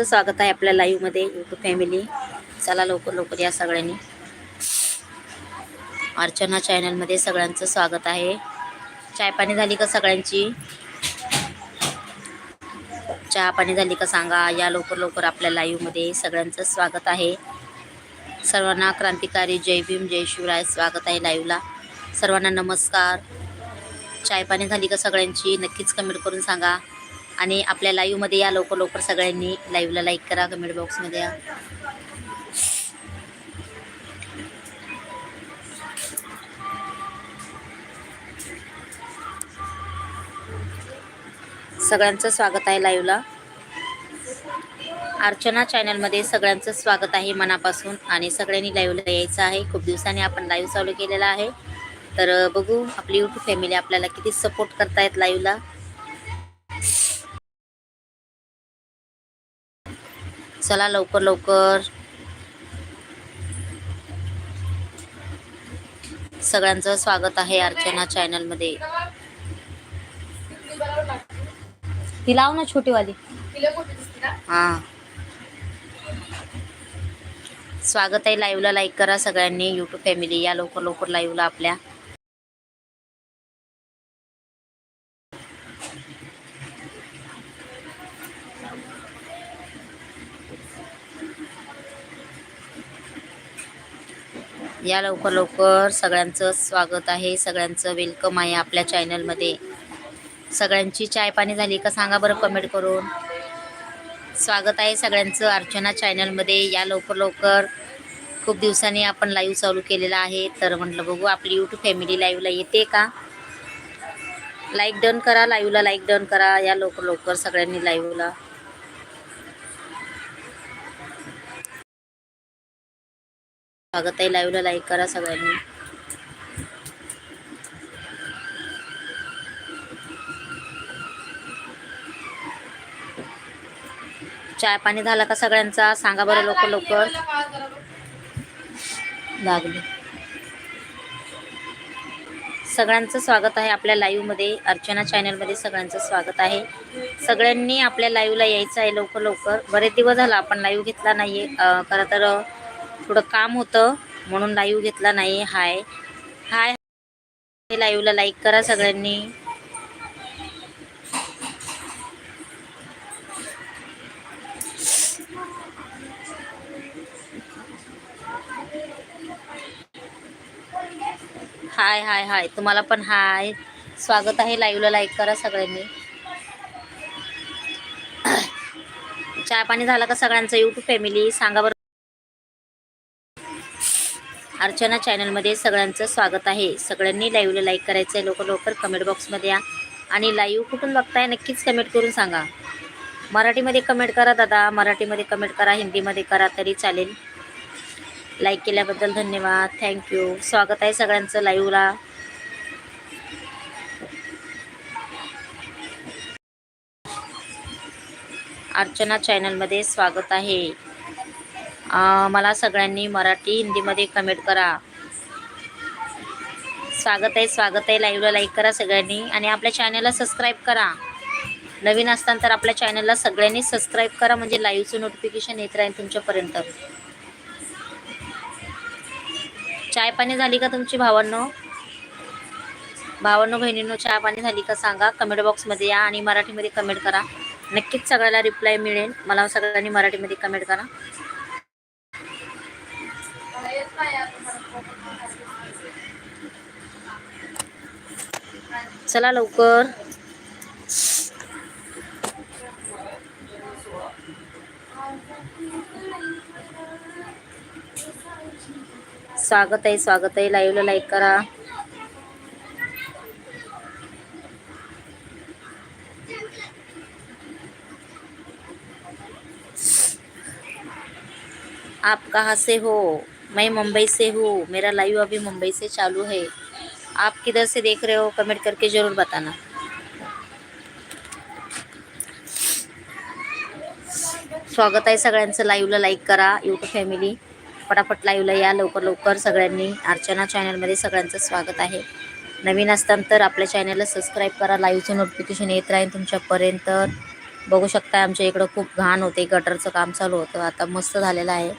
स्वागत आहे आपल्या लाईव्हमध्ये युट्यूब फॅमिली चला लवकर लवकर या सगळ्यांनी. अर्चना चॅनलमध्ये सगळ्यांचं स्वागत आहे. चाय पाणी झाली का सगळ्यांची? चहा पाणी झाली का सांगा. या लवकर लवकर आपल्या लाईव्हमध्ये सगळ्यांचं स्वागत आहे. सर्वांना क्रांतिकारी जय भीम जय शिवराय स्वागत आहे लाईव्हला सर्वांना नमस्कार. चाय पाणी झाली का सगळ्यांची? नक्कीच कमेंट करून सांगा. आणि आपल्या लाईव्हमध्ये या लवकर लवकर सगळ्यांनी लाईव्हला लाईक करा कमेंट बॉक्समध्ये या. सगळ्यांचं स्वागत आहे लाईव्हला अर्चना चॅनलमध्ये सगळ्यांचं स्वागत आहे मनापासून आणि सगळ्यांनी लाईव्हला यायचं आहे. खूप दिवसांनी आपण लाईव्ह चालू केलेला आहे. तर बघू आपली यूट्यूब फॅमिली आपल्याला किती सपोर्ट करतायत लाईव्हला चला लवकर लवकर. सगळ्यांचं स्वागत आहे अर्चना चॅनलमध्ये. ती लाव ना छोटीवाली. हा. स्वागत आहे लाईव्हला लाईक करा सगळ्यांनी. युट्यूब फॅमिली या लवकर लवकर लाईव्हला आपल्या. या लवकर लवकर सगळ्यांचं स्वागत आहे. सगळ्यांचं वेलकम आहे आपल्या चॅनलमध्ये सगळ्यांची चाय पाणी झाली का सांगा बरं कमेंट करून. स्वागत आहे सगळ्यांचं अर्चना चॅनलमध्ये या लवकर लवकर खूप दिवसांनी आपण लाईव्ह चालू केलेला आहे. तर म्हटलं बघू आपली यूट्यूब फॅमिली लाईव्हला येते का? लाईक डन करा लाईव्हला लाईक डन करा. या लवकर लवकर सगळ्यांनी लाईव्हला स्वागत आहे लाईव्हला लाईक करा सगळ्यांनी. चाय पाणी झाला का सगळ्यांचा? सांगा बरं लवकर लवकर. लागले. सगळ्यांचं स्वागत आहे आपल्या लाईव्हमध्ये अर्चना चॅनलमध्ये सगळ्यांचं स्वागत आहे. सगळ्यांनी आपल्या लाईव्हला यायचं आहे लवकर लवकर. बरेच दिवस झाला आपण लाईव्ह घेतला नाही आहे खरं तर थोडं काम होतं म्हणून लाईव्ह घेतला नाही. हाय हाय लाईव्हला लाईक करा सगळ्यांनी. हाय हाय हाय तुम्हाला पण हाय स्वागत आहे. लाईव्हला लाईक करा सगळ्यांनी. चहा पाणी झाला का सगळ्यांचं? यूट्यूब फॅमिली सांगा बरं. अर्चना चॅनलमध्ये सगळ्यांचं स्वागत आहे. सगळ्यांनी लाईव्हला लाईक करायचं आहे. लवकर लवकर कमेंट बॉक्समध्ये या. आणि लाईव्ह कुठून बघताय नक्कीच कमेंट करून सांगा. मराठीमध्ये कमेंट करा दादा. मराठीमध्ये कमेंट करा. हिंदीमध्ये करा तरी चालेल. लाईक केल्याबद्दल धन्यवाद. थँक्यू स्वागत आहे सगळ्यांचं लाईव्हला अर्चना चॅनलमध्ये स्वागत आहे. मला सगळ्यांनी मराठी हिंदीमध्ये कमेंट करा. स्वागत आहे स्वागत आहे. लाईव्हला लाईक करा सगळ्यांनी. आणि आपल्या चॅनलला सबस्क्राईब करा. नवीन असताना तर आपल्या चॅनलला सगळ्यांनी सबस्क्राईब करा. म्हणजे लाईव्हचं नोटिफिकेशन येत राहील तुमच्यापर्यंत. चाय पाणी झाली का तुमची भावांनो? भावांनो बहिणींनो चहा पाणी झाली का सांगा. कमेंट बॉक्समध्ये या आणि मराठीमध्ये कमेंट करा. नक्कीच सगळ्याला रिप्लाय मिळेल. मला सगळ्यांनी मराठीमध्ये कमेंट करा. चला लवकर. स्वागत आहे स्वागत आहे लाईव्हला लाईक करा. आप कहाँ से हो. मैं मुंबई से हूँ मेरा लाइव अभी मुंबई से चालू है। आप किधर से देख रहे हो? कमेंट करके ज़रूर बताना। स्वागत आहे सगळ्यांचं लाईव्हला लाईक करा यूट्यूब फॅमिली फटाफट लाईव्हला या लवकर लवकर सगळ्यांनी. अर्चना चॅनलमध्ये सगळ्यांचं स्वागत आहे. नवीन असताना तर आपल्या चॅनलला सबस्क्राईब करा लाईव्हचं नोटिफिकेशन येत राहील तुमच्यापर्यंत. बघू शकता आमच्या इकडं खूप घाण होते गटरचं काम चालू होतं आता मस्त झालेलं आहे.